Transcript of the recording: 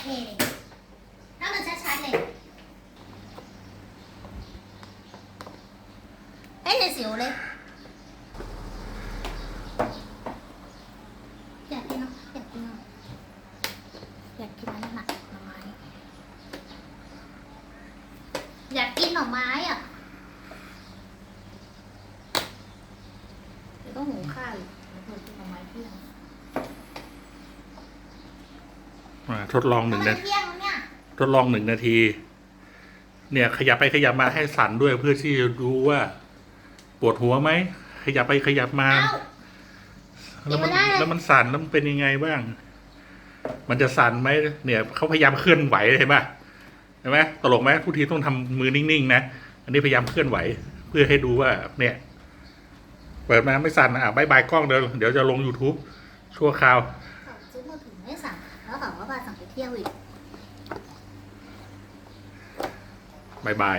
เคเลยถ้ามันชัดๆเลยเอ้ยเลยสิวเลยอยากกินเนาะอยากกินเนาะอยากกินอะไรหนักหน่อไม้อยากกินหน่อไม้อะเดี๋ยวต้องหุงข้าวอีกเดี๋ยวเพิ่มกินหน่อไม้เที่อ่า ทดลองหนึ่งทำไมนาทีเที่ยงแล้วเนี่ยทดลองหนึ่งนาที เนี่ย ขยับไปขยับมาให้สั่นด้วยเพื่อที่จะดูว่า ปวดหัวไหมขยับไปขยับมาเอ้าแล้วมันยังไม่ได้เลยแล้วมันสั่นแล้วมันเป็นยังไงบ้าง มันจะสั่นไหมเนี่ยเขาพยายามเคลื่อนไหวเห็นปะเห็นไหมตลกไหมทุกทีต้องทำมือนิ่งๆนะอันนี้พยายามเคลื่อนไหว เพื่อให้ดูว่า เนี่ยเปิดมาไม่สั่นอะบายบายกล้องเดี๋ยวเดี๋ยวจะลง youtube ชั่วคราว เขาซื้อมือถือไม่สั่งแล้ว เที่ยวอีกบายบาย